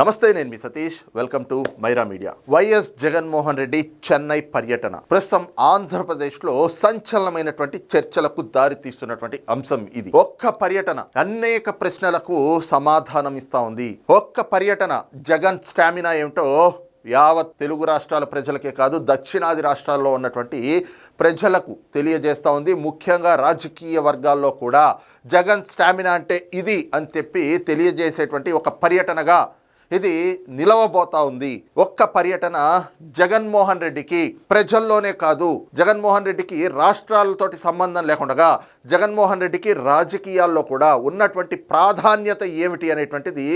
నమస్తే నేను మీ Satish. Welcome to Myra media YS Jaganmohan Reddy Chennai పర్యటన. ప్రస్తుతం ఆంధ్రప్రదేశ్లో సంచలనమైనటువంటి చర్చలకు దారి తీస్తున్నటువంటి అంశం ఇది. ఒక్క పర్యటన అనేక ప్రశ్నలకు సమాధానం ఇస్తా ఉంది. ఒక్క పర్యటన జగన్ స్టామినా ఏమిటో యావత్ తెలుగు రాష్ట్రాల ప్రజలకే కాదు దక్షిణాది రాష్ట్రాల్లో ఉన్నటువంటి ప్రజలకు తెలియజేస్తూ ఉంది. ముఖ్యంగా రాజకీయ వర్గాల్లో కూడా జగన్ స్టామినా అంటే ఇది అని చెప్పి తెలియజేసేటువంటి ఒక పర్యటనగా ఇది నిలవబోతా ఉంది. ఒక్క పర్యటన జగన్మోహన్ రెడ్డికి ప్రజల్లోనే కాదు జగన్మోహన్ రెడ్డికి రాష్ట్రాలతోటి సంబంధం లేకుండా జగన్మోహన్ రెడ్డికి రాజకీయాల్లో కూడా ఉన్నటువంటి ప్రాధాన్యత ఏమిటి అనేటువంటిది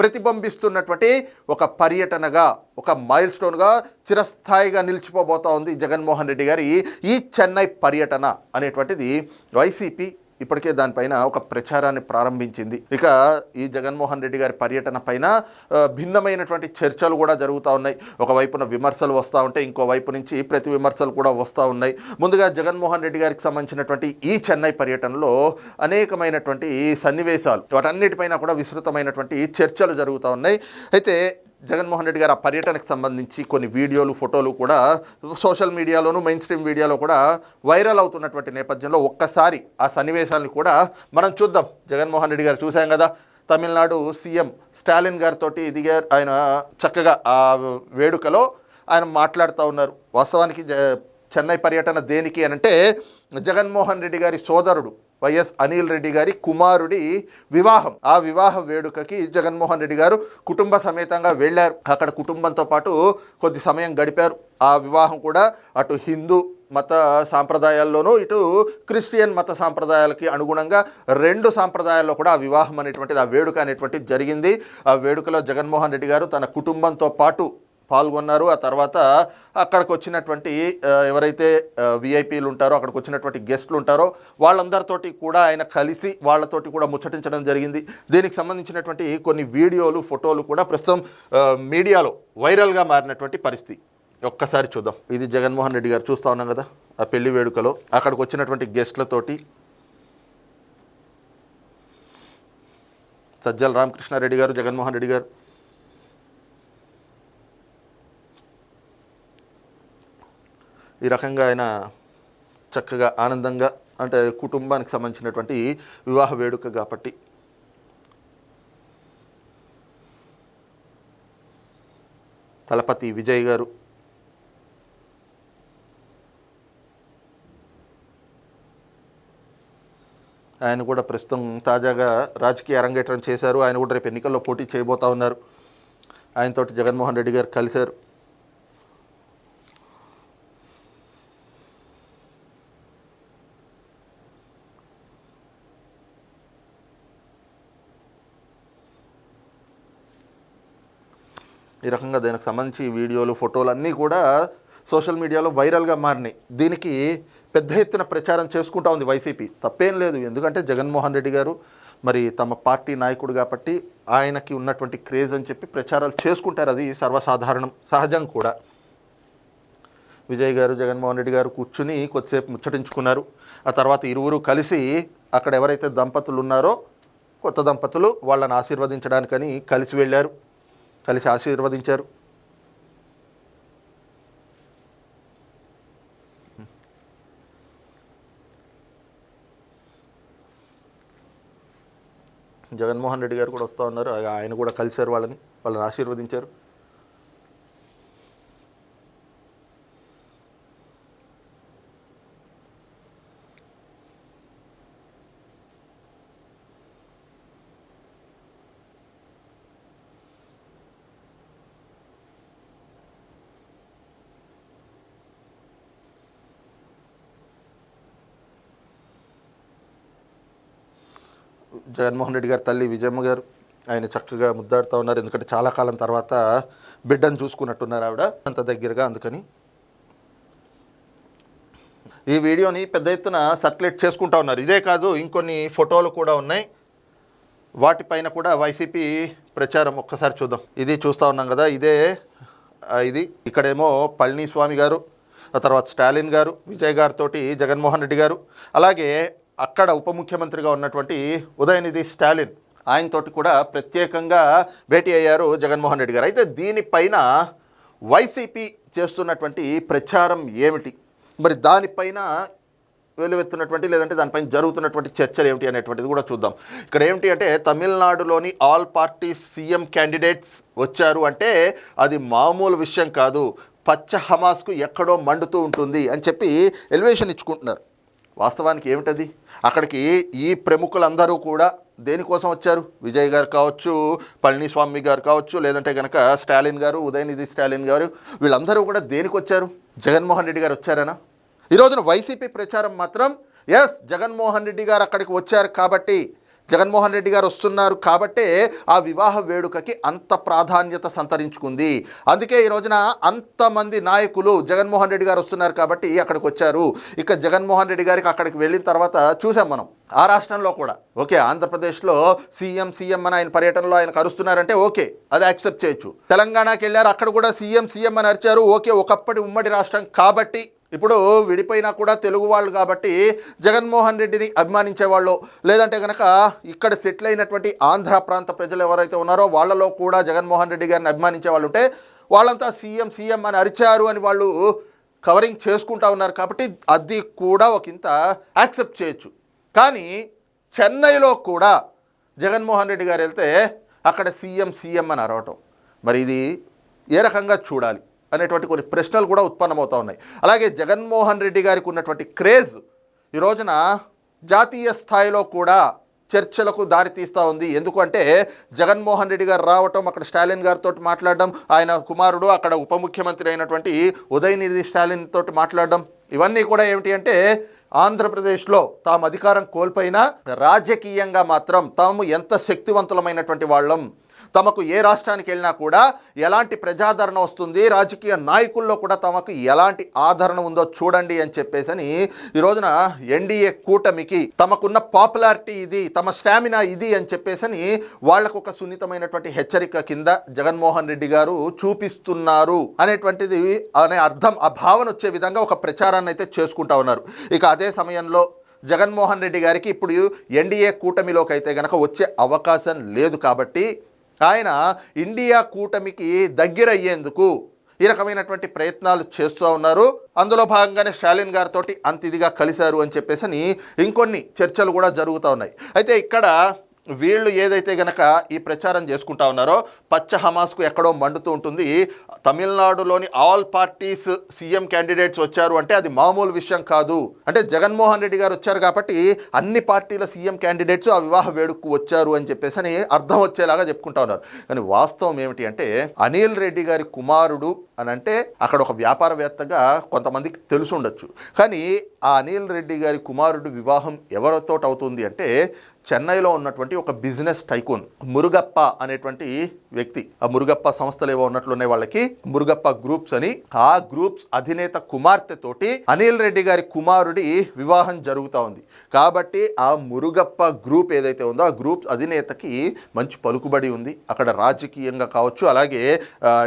ప్రతిబింబిస్తున్నటువంటి ఒక పర్యటనగా ఒక మైల్ స్టోన్గా చిరస్థాయిగా నిలిచిపోబోతా ఉంది జగన్మోహన్ రెడ్డి గారి ఈ చెన్నై పర్యటన అనేటువంటిది వైసీపీ ఇప్పటికే దానిపైన ఒక ప్రచారాన్ని ప్రారంభించింది. ఇక ఈ జగన్మోహన్ రెడ్డి గారి పర్యటన పైన భిన్నమైనటువంటి చర్చలు కూడా జరుగుతూ ఉన్నాయి. ఒకవైపున విమర్శలు వస్తూ ఉంటాయి ఇంకో వైపు నుంచి ప్రతి విమర్శలు కూడా వస్తూ ఉన్నాయి. ముందుగా జగన్మోహన్ రెడ్డి గారికి సంబంధించినటువంటి ఈ చెన్నై పర్యటనలో అనేకమైనటువంటి సన్నివేశాలు వాటన్నిటిపైన కూడా విస్తృతమైనటువంటి చర్చలు జరుగుతూ ఉన్నాయి. అయితే జగన్మోహన్ రెడ్డి గారు ఆ పర్యటనకు సంబంధించి కొన్ని వీడియోలు ఫోటోలు కూడా సోషల్ మీడియాలోను మెయిన్ స్ట్రీమ్ మీడియాలో కూడా వైరల్ అవుతున్నటువంటి నేపథ్యంలో ఒక్కసారి ఆ సన్నివేశాలను కూడా మనం చూద్దాం. జగన్మోహన్ రెడ్డి గారు చూసాం కదా తమిళనాడు సీఎం స్టాలిన్ గారితో దిగారు ఆయన చక్కగా ఆ వేడుకలో ఆయన మాట్లాడుతూ ఉన్నారు. వాస్తవానికి చెన్నై పర్యటన దేనికి అని అంటే జగన్మోహన్ రెడ్డి గారి సోదరుడు వైఎస్ అనిల్ రెడ్డి గారి కుమారుడి వివాహం. ఆ వివాహ వేడుకకి జగన్మోహన్ రెడ్డి గారు కుటుంబ సమేతంగా వెళ్ళారు. అక్కడ కుటుంబంతో పాటు కొద్ది సమయం గడిపారు. ఆ వివాహం కూడా అటు హిందూ మత సాంప్రదాయాల్లోనూ ఇటు క్రిస్టియన్ మత సాంప్రదాయాలకి అనుగుణంగా రెండు సాంప్రదాయాల్లో కూడా ఆ వివాహం అనేటువంటిది ఆ వేడుక అనేటువంటిది జరిగింది. ఆ వేడుకలో జగన్మోహన్ రెడ్డి గారు తన కుటుంబంతో పాటు పాల్గొన్నారు. ఆ తర్వాత అక్కడికి వచ్చినటువంటి ఎవరైతే విఐపీలు ఉంటారో అక్కడికి వచ్చినటువంటి గెస్టులు ఉంటారో వాళ్ళందరితోటి కూడా ఆయన కలిసి వాళ్ళతోటి కూడా ముచ్చటించడం జరిగింది. దీనికి సంబంధించినటువంటి కొన్ని వీడియోలు ఫోటోలు కూడా ప్రస్తుతం మీడియాలో వైరల్గా మారినటువంటి పరిస్థితి. ఒక్కసారి చూద్దాం. ఇది జగన్మోహన్ రెడ్డి గారు చూస్తూ ఉన్నాం కదా ఆ పెళ్ళి వేడుకలో. అక్కడికి వచ్చినటువంటి గెస్టులతోటి సజ్జల రామకృష్ణారెడ్డి గారు జగన్మోహన్ రెడ్డి గారు ఈ రకంగా ఆయన చక్కగా ఆనందంగా అంటే కుటుంబానికి సంబంధించినటువంటి వివాహ వేడుక కాబట్టి. తలపతి విజయ్ గారు. ఆయన కూడా ప్రస్తుతం తాజాగా రాజకీయ అరంగేట్రం చేశారు. ఆయన కూడా రేపు ఎన్నికల్లో పోటీ చేయబోతా ఉన్నారు. ఆయనతోటి జగన్మోహన్ రెడ్డి గారు కలిశారు. ఈ రకంగా దానికి సంబంధించి వీడియోలు ఫోటోలు అన్నీ కూడా సోషల్ మీడియాలో వైరల్గా మారినాయి. దీనికి పెద్ద ఎత్తున ప్రచారం చేసుకుంటా ఉంది వైసీపీ. తప్పేం లేదు. ఎందుకంటే జగన్మోహన్ రెడ్డి గారు మరి తమ పార్టీ నాయకుడు కాబట్టి ఆయనకి ఉన్నటువంటి క్రేజ్ అని చెప్పి ప్రచారాలు చేసుకుంటారు. అది సర్వసాధారణం సహజం కూడా. విజయ్ గారు జగన్మోహన్ రెడ్డి గారు కూర్చుని కొద్దిసేపు ముచ్చటించుకున్నారు. ఆ తర్వాత ఇరువురు కలిసి అక్కడ ఎవరైతే దంపతులు ఉన్నారో కొత్త దంపతులు వాళ్ళని ఆశీర్వదించడానికని కలిసి వెళ్ళారు. కలిసి ఆశీర్వదించారు. జగన్మోహన్ రెడ్డి గారు కూడా వస్తూ ఉన్నారు. ఆయన కూడా కలిశారు వాళ్ళని వాళ్ళని ఆశీర్వదించారు. జగన్మోహన్ రెడ్డి గారి తల్లి విజయమ్మ గారు ఆయన చక్కగా ముద్దాడుతూ ఉన్నారు. ఎందుకంటే చాలా కాలం తర్వాత బిడ్డను చూసుకున్నట్టున్నారు ఆవిడ. అంత దగ్గరగా అందుకని. ఈ వీడియోని పెద్ద ఎత్తున సర్క్యులేట్ చేసుకుంటా ఉన్నారు. ఇదే కాదు ఇంకొన్ని ఫోటోలు కూడా ఉన్నాయి. వాటిపైన కూడా వైసీపీ ప్రచారం ఒక్కసారి చూద్దాం. ఇది చూస్తూ ఉన్నాం కదా ఇదే ఇది. ఇక్కడేమో పళనిస్వామి గారు ఆ తర్వాత స్టాలిన్ గారు విజయ్ గారితో జగన్మోహన్ రెడ్డి గారు. అలాగే అక్కడ ఉప ముఖ్యమంత్రిగా ఉన్నటువంటి ఉదయనిధి స్టాలిన్ ఆయనతోటి కూడా ప్రత్యేకంగా భేటీ అయ్యారు జగన్మోహన్ రెడ్డి గారు. అయితే దీనిపైన వైసీపీ చేస్తున్నటువంటి ప్రచారం ఏమిటి? మరి దానిపైన వెలువెత్తున్నటువంటి లేదంటే దానిపైన జరుగుతున్నటువంటి చర్చలు ఏమిటి అనేటువంటిది కూడా చూద్దాం. ఇక్కడ ఏమిటి అంటే తమిళనాడులోని ఆల్ పార్టీ సీఎం క్యాండిడేట్స్ వచ్చారు అంటే అది మామూలు విషయం కాదు. పచ్చ హమాస్కు ఎక్కడో మండుతూ ఉంటుంది అని చెప్పి ఎలివేషన్ ఇచ్చుకుంటున్నారు. వాస్తవానికి ఏమిటది? అక్కడికి ఈ ప్రముఖులందరూ కూడా దేనికోసం వచ్చారు? విజయ్ గారు కావచ్చు పళనిస్వామి గారు కావచ్చు లేదంటే కనుక స్టాలిన్ గారు ఉదయనిధి స్టాలిన్ గారు వీళ్ళందరూ కూడా దేనికి వచ్చారు? జగన్మోహన్ రెడ్డి గారు వచ్చారనా? ఈ రోజున వైసీపీ ప్రచారం మాత్రం ఎస్ జగన్మోహన్ రెడ్డి గారు అక్కడికి వచ్చారు కాబట్టి జగన్మోహన్ రెడ్డి గారు వస్తున్నారు కాబట్టే ఆ వివాహ వేడుకకి అంత ప్రాధాన్యత సంతరించుకుంది. అందుకే ఈ రోజున అంతమంది నాయకులు జగన్మోహన్ రెడ్డి గారు వస్తున్నారు కాబట్టి అక్కడికి వచ్చారు. ఇక జగన్మోహన్ రెడ్డి గారికి అక్కడికి వెళ్ళిన తర్వాత చూసాం మనం. ఆ రాష్ట్రంలో కూడా. ఓకే ఆంధ్రప్రదేశ్లో సీఎం సీఎం అని ఆయన పర్యటనలో ఆయన కరుస్తున్నారంటే ఓకే అది యాక్సెప్ట్ చేయొచ్చు. తెలంగాణకి వెళ్ళారు అక్కడ కూడా సీఎం సీఎం అని అరిచారు. ఓకే ఒకప్పటి ఉమ్మడి రాష్ట్రం కాబట్టి ఇప్పుడు విడిపోయినా కూడా తెలుగు వాళ్ళు కాబట్టి జగన్మోహన్ రెడ్డిని అభిమానించే వాళ్ళు. లేదంటే కనుక ఇక్కడ సెటిల్ అయినటువంటి ఆంధ్ర ప్రాంత ప్రజలు ఎవరైతే ఉన్నారో వాళ్ళలో కూడా జగన్మోహన్ రెడ్డి గారిని అభిమానించే వాళ్ళు ఉంటే వాళ్ళంతా సీఎం సీఎం అని అరిచారు అని వాళ్ళు కవరింగ్ చేసుకుంటా ఉన్నారు కాబట్టి అది కూడా ఒక ఇంత యాక్సెప్ట్ చేయొచ్చు. కానీ చెన్నైలో కూడా జగన్మోహన్ రెడ్డి గారు వెళ్తే అక్కడ సీఎం సీఎం అని అరవటం. మరి ఇది ఏ రకంగా చూడాలి? అనేటువంటి కొన్ని ప్రశ్నలు కూడా ఉత్పన్నమవుతూ ఉన్నాయి. అలాగే జగన్మోహన్ రెడ్డి గారికి ఉన్నటువంటి క్రేజ్ ఈ రోజున జాతీయ స్థాయిలో కూడా చర్చలకు దారితీస్తూ ఉంది. ఎందుకంటే జగన్మోహన్ రెడ్డి గారు రావటం అక్కడ స్టాలిన్ గారితో మాట్లాడడం ఆయన కుమారుడు అక్కడ ఉప ముఖ్యమంత్రి అయినటువంటి ఉదయనిధి స్టాలిన్ తోటి మాట్లాడడం ఇవన్నీ కూడా ఏమిటి అంటే ఆంధ్రప్రదేశ్లో తాము అధికారం కోల్పోయినా రాజకీయంగా మాత్రం తాము ఎంత శక్తివంతులమైనటువంటి వాళ్ళం తమకు ఏ రాష్ట్రానికి వెళ్ళినా కూడా ఎలాంటి ప్రజాదరణ వస్తుంది రాజకీయ నాయకుల్లో కూడా తమకు ఎలాంటి ఆదరణ ఉందో చూడండి అని చెప్పేసి ఈ రోజున ఎన్డీఏ కూటమికి తమకున్న పాపులారిటీ ఇది తమ స్టామినా ఇది అని చెప్పేసి అని వాళ్ళకు ఒక సున్నితమైనటువంటి హెచ్చరిక కింద జగన్మోహన్ రెడ్డి గారు చూపిస్తున్నారు అనేటువంటిది అనే అర్థం ఆ భావన వచ్చే విధంగా ఒక ప్రచారాన్ని అయితే చేసుకుంటా ఉన్నారు. ఇక అదే సమయంలో జగన్మోహన్ రెడ్డి గారికి ఇప్పుడు ఎన్డీఏ కూటమిలోకి అయితే గనక వచ్చే అవకాశం లేదు కాబట్టి ఆయన ఇండియా కూటమికి దగ్గర అయ్యేందుకు ఈ రకమైనటువంటి ప్రయత్నాలు చేస్తూ ఉన్నారు. అందులో భాగంగానే స్టాలిన్ గారితో అంత ఇదిగా కలిశారు అని చెప్పేసి ఇంకొన్ని చర్చలు కూడా జరుగుతూ ఉన్నాయి. అయితే ఇక్కడ వీళ్ళు ఏదైతే గనక ఈ ప్రచారం చేసుకుంటా ఉన్నారో పచ్చ హమాస్కు ఎక్కడో మండుతూ ఉంటుంది. తమిళనాడులోని ఆల్ పార్టీస్ సీఎం క్యాండిడేట్స్ వచ్చారు అంటే అది మామూలు విషయం కాదు. అంటే జగన్మోహన్ రెడ్డి గారు వచ్చారు కాబట్టి అన్ని పార్టీల సీఎం క్యాండిడేట్స్ ఆ వివాహ వేడుకకు వచ్చారు అని చెప్పేసి అని అర్థం వచ్చేలాగా చెప్పుకుంటా ఉన్నారు. కానీ వాస్తవం ఏమిటి అంటే అనిల్ రెడ్డి గారి కుమారుడు అని అంటే అక్కడ ఒక వ్యాపారవేత్తగా కొంతమందికి తెలిసి ఉండొచ్చు కానీ ఆ అనిల్ రెడ్డి గారి కుమారుడు వివాహం ఎవరితో అవుతుంది అంటే చెన్నైలో ఉన్నటువంటి ఒక బిజినెస్ టైకూన్ మురుగప్ప అనేటువంటి వ్యక్తి. ఆ మురుగప్ప సంస్థలు ఏవో ఉన్నట్లున్నాయి వాళ్ళకి. మురుగప్ప గ్రూప్స్ అని. ఆ గ్రూప్స్ అధినేత కుమార్తె తోటి అనిల్ రెడ్డి గారి కుమారుడి వివాహం జరుగుతూ ఉంది. కాబట్టి ఆ మురుగప్ప గ్రూప్ ఏదైతే ఉందో ఆ గ్రూప్ అధినేతకి మంచి పలుకుబడి ఉంది. అక్కడ రాజకీయంగా కావచ్చు అలాగే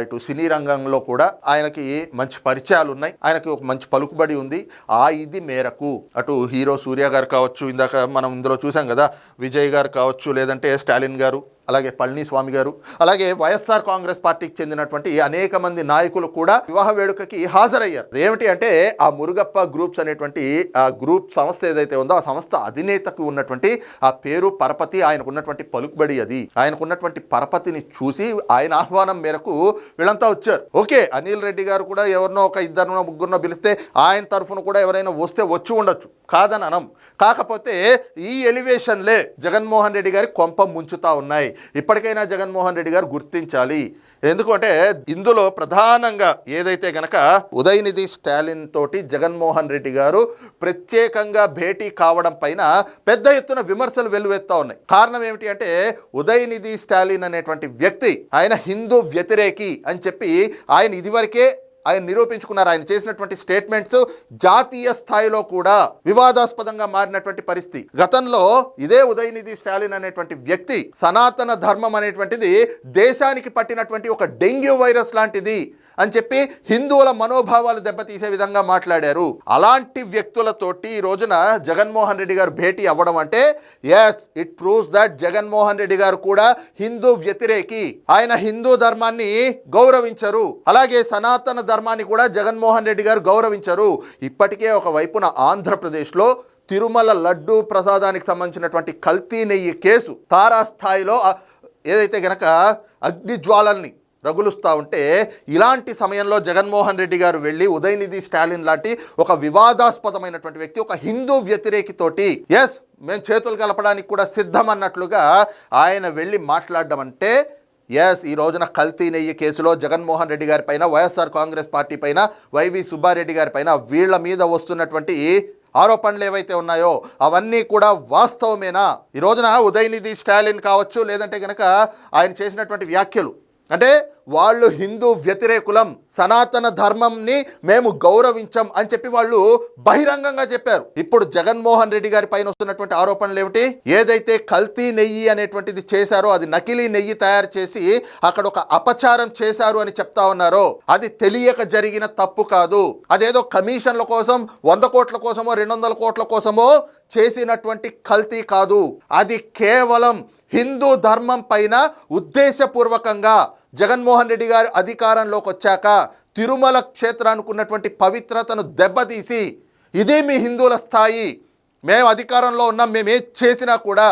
ఇటు సినీ రంగంలో కూడా ఆయనకి మంచి పరిచయాలు ఉన్నాయి. ఆయనకి ఒక మంచి పలుకుబడి ఉంది. ఆ ఇది మేరకు. అటు హీరో సూర్య గారు కావచ్చు ఇందాక మనం ఇందులో చూసాం కదా విజయ్ గారు కావచ్చు లేదంటే స్టాలిన్ గారు అలాగే పళనిస్వామి గారు అలాగే వైఎస్ఆర్ కాంగ్రెస్ పార్టీకి చెందినటువంటి అనేక మంది నాయకులు కూడా వివాహ వేడుకకి హాజరయ్యారు. ఏమిటి అంటే ఆ మురుగప్ప గ్రూప్స్ అనేటువంటి ఆ గ్రూప్ సంస్థ ఏదైతే ఉందో ఆ సంస్థ అధినేతకు ఉన్నటువంటి ఆ పేరు పరపతి ఆయనకు ఉన్నటువంటి పలుకుబడి అది. ఆయనకు ఉన్నటువంటి పరపతిని చూసి ఆయన ఆహ్వానం మేరకు వీళ్ళంతా వచ్చారు. ఓకే అనిల్ రెడ్డి గారు కూడా ఎవరినో ఒక ఇద్దరినో ముగ్గురినో పిలిస్తే ఆయన తరఫున కూడా ఎవరైనా వస్తే వచ్చి ఉండొచ్చు. కాదని అనం కాకపోతే ఈ ఎలివేషన్లే జగన్మోహన్ రెడ్డి గారి కొంప ముంచుతా ఉన్నాయి. ఇప్పటికైనా జగన్మోహన్ రెడ్డి గారు గుర్తించాలి. ఎందుకంటే ఇందులో ప్రధానంగా ఏదైతే గనక ఉదయనిధి స్టాలిన్ తోటి జగన్మోహన్ రెడ్డి గారు ప్రత్యేకంగా భేటీ కావడం పైన పెద్ద ఎత్తున విమర్శలు వెల్లువెత్తా ఉన్నాయి. కారణం ఏమిటి అంటే ఉదయనిధి స్టాలిన్ అనేటువంటి వ్యక్తి ఆయన హిందూ వ్యతిరేకి అని చెప్పి ఆయన ఇదివరకే ఆయన నిరూపించుకున్నారు. ఆయన చేసినటువంటి స్టేట్మెంట్స్ జాతీయ స్థాయిలో కూడా వివాదాస్పదంగా మారినటువంటి పరిస్థితి. గతంలో ఇదే ఉదయనిధి స్టాలిన్ అనేటువంటి వ్యక్తి సనాతన ధర్మం అనేటువంటిది దేశానికి పట్టినటువంటి ఒక డెంగ్యూ వైరస్ లాంటిది. అని చెప్పి హిందువుల మనోభావాలు దెబ్బతీసే విధంగా మాట్లాడారు. అలాంటి వ్యక్తులతోటి ఈ రోజున జగన్మోహన్ రెడ్డి గారు భేటీ అవ్వడం అంటే yes it proves that Jaganmohan Reddy garu కూడా హిందూ వ్యతిరేకి. ఆయన హిందూ ధర్మాన్ని గౌరవించరు. అలాగే సనాతన ధర్మాన్ని కూడా జగన్మోహన్ రెడ్డి గారు గౌరవించరు. ఇప్పటికే ఒక వైపున ఆంధ్రప్రదేశ్లో తిరుమల లడ్డు ప్రసాదానికి సంబంధించినటువంటి కల్తీ నెయ్యి కేసు తారాస్థాయిలో ఏదైతే గనక అగ్నిజ్వాలల్ని రగులుస్తూ ఉంటే ఇలాంటి సమయంలో జగన్మోహన్ రెడ్డి గారు వెళ్ళి ఉదయనిధి స్టాలిన్ లాంటి ఒక వివాదాస్పదమైనటువంటి వ్యక్తి ఒక హిందూ వ్యతిరేకితోటి ఎస్ మేము చేతులు కలపడానికి కూడా సిద్ధం అన్నట్లుగా ఆయన వెళ్ళి మాట్లాడడం అంటే ఎస్ ఈ రోజున కల్తీ నెయ్యి కేసులో జగన్మోహన్ రెడ్డి గారి పైన వైఎస్ఆర్ కాంగ్రెస్ పార్టీ పైన వైవి సుబ్బారెడ్డి గారి పైన వీళ్ళ మీద వస్తున్నటువంటి ఆరోపణలు ఏవైతే ఉన్నాయో అవన్నీ కూడా వాస్తవమేనా? ఈ రోజున ఉదయనిధి స్టాలిన్ కావచ్చు లేదంటే కనుక ఆయన చేసినటువంటి వ్యాఖ్యలు అంటే వాళ్ళు హిందూ వ్యతిరేకులం సనాతన ధర్మంని మేము గౌరవించం అని చెప్పి వాళ్ళు బహిరంగంగా చెప్పారు. ఇప్పుడు జగన్మోహన్ రెడ్డి గారి పైన వస్తున్నటువంటి ఆరోపణలు ఏమిటి? ఏదైతే కల్తీ నెయ్యి అనేటువంటిది చేశారో అది నకిలీ నెయ్యి తయారు చేసి అక్కడ ఒక అపచారం చేశారు అని చెప్తా ఉన్నారో అది తెలియక జరిగిన తప్పు కాదు. అదేదో కమిషన్ల కోసం వంద కోట్ల కోసమో రెండు వందల కోట్ల కోసమో చేసినటువంటి కల్తీ కాదు. అది కేవలం హిందూ ధర్మం పైన ఉద్దేశపూర్వకంగా జగన్మోహన్ రెడ్డి గారు అధికారంలోకి వచ్చాక తిరుమల క్షేత్రానికి ఉన్నటువంటి పవిత్రతను దెబ్బతీసి ఇదే మీ హిందువుల స్థాయి. మేము అధికారంలో ఉన్నాం మేము ఏం చేసినా కూడా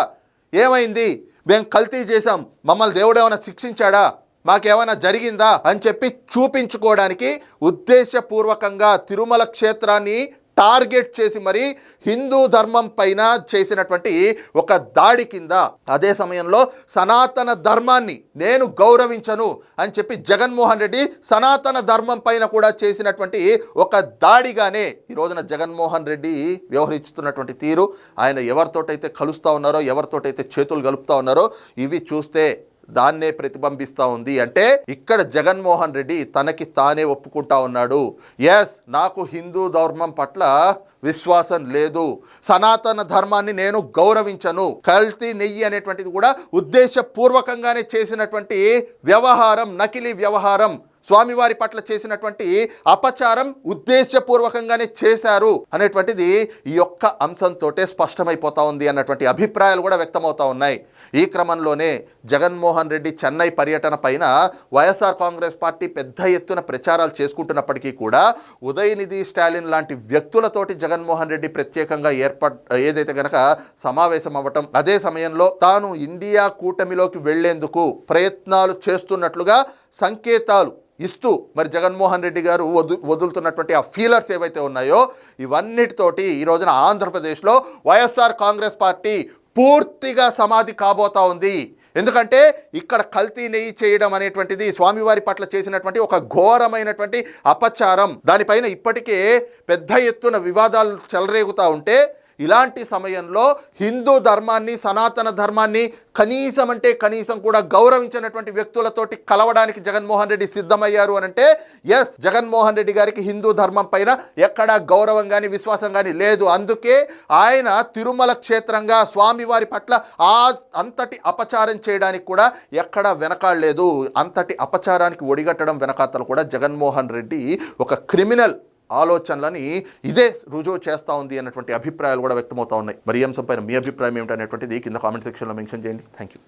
ఏమైంది? మేము కల్తీ చేసాం మమ్మల్ని దేవుడు ఏమైనా శిక్షించాడా? మాకేమైనా జరిగిందా? అని చెప్పి చూపించుకోవడానికి ఉద్దేశపూర్వకంగా తిరుమల క్షేత్రాన్ని టార్గెట్ చేసి మరి హిందూ ధర్మం పైన చేసినటువంటి ఒక దాడి కింద అదే సమయంలో సనాతన ధర్మాన్ని నేను గౌరవించను అని చెప్పి జగన్మోహన్ రెడ్డి సనాతన ధర్మం పైన కూడా చేసినటువంటి ఒక దాడిగానే ఈ రోజున జగన్మోహన్ రెడ్డి వ్యవహరిస్తున్నటువంటి తీరు. ఆయన ఎవరితోటైతే కలుస్తూ ఉన్నారో ఎవరితోటైతే చేతులు కలుపుతూ ఉన్నారో ఇవి చూస్తే దాన్నే ప్రతిబింబిస్తూ ఉంది. అంటే ఇక్కడ జగన్మోహన్ రెడ్డి తనకి తానే ఒప్పుకుంటా ఉన్నాడు. ఎస్ నాకు హిందూ ధర్మం పట్ల విశ్వాసం లేదు. సనాతన ధర్మాన్ని నేను గౌరవించను. కల్తీ నెయ్యి అనేటువంటిది కూడా ఉద్దేశపూర్వకంగానే చేసినటువంటి వ్యవహారం నకిలీ వ్యవహారం. స్వామివారి పట్ల చేసినటువంటి అపచారం ఉద్దేశపూర్వకంగానే చేశారు అనేటువంటిది ఈ యొక్క అంశంతో స్పష్టమైపోతా ఉంది అన్నటువంటి అభిప్రాయాలు కూడా వ్యక్తమవుతా ఉన్నాయి. ఈ క్రమంలోనే జగన్మోహన్ రెడ్డి చెన్నై పర్యటన పైన వైఎస్ఆర్ కాంగ్రెస్ పార్టీ పెద్ద ఎత్తున ప్రచారాలు చేసుకుంటున్నప్పటికీ కూడా ఉదయనిధి స్టాలిన్ లాంటి వ్యక్తులతోటి జగన్మోహన్ రెడ్డి ప్రత్యేకంగా ఏర్పడ్ ఏదైతే గనక సమావేశం అవ్వటం అదే సమయంలో తాను ఇండియా కూటమిలోకి వెళ్ళేందుకు ప్రయత్నాలు చేస్తున్నట్లుగా సంకేతాలు ఇస్తూ మరి జగన్మోహన్ రెడ్డి గారు వదు వదులుతున్నటువంటి ఆ ఫీలర్స్ ఏవైతే ఉన్నాయో ఇవన్నిటితోటి ఈ రోజున ఆంధ్రప్రదేశ్లో వైఎస్ఆర్ కాంగ్రెస్ పార్టీ పూర్తిగా సమాధి కాబోతా ఉంది. ఎందుకంటే ఇక్కడ కల్తీ నెయ్యి చేయడం అనేటువంటిది స్వామివారి పట్ల చేసినటువంటి ఒక ఘోరమైనటువంటి అపచారం. దానిపైన ఇప్పటికే పెద్ద ఎత్తున వివాదాలు చెలరేగుతూ ఉంటే ఇలాంటి సమయంలో హిందూ ధర్మాన్ని సనాతన ధర్మాన్ని కనీసం అంటే కనీసం కూడా గౌరవించినటువంటి వ్యక్తులతోటి కలవడానికి జగన్మోహన్ రెడ్డి సిద్ధమయ్యారు అని అంటే ఎస్ జగన్మోహన్ రెడ్డి గారికి హిందూ ధర్మం పైన ఎక్కడా గౌరవం కానీ విశ్వాసం కానీ లేదు. అందుకే ఆయన తిరుమల క్షేత్రంగా స్వామివారి పట్ల ఆ అంతటి అపచారం చేయడానికి కూడా ఎక్కడా వెనకాడలేదు. అంతటి అపచారానికి ఒడిగట్టడం వెనకాతలు కూడా జగన్మోహన్ రెడ్డి ఒక క్రిమినల్. ఆలోచనలని ఇదే రుజువు చేస్తూ ఉంది అన్నటువంటి అభిప్రాయాలు కూడా వ్యక్తమవుతా ఉన్నాయి. మరి ఈ అంశంపైన మీ అభిప్రాయం ఏమిటనేటువంటిది కింద కామెంట్ సెక్షన్లో మెన్షన్ చేయండి. Thank you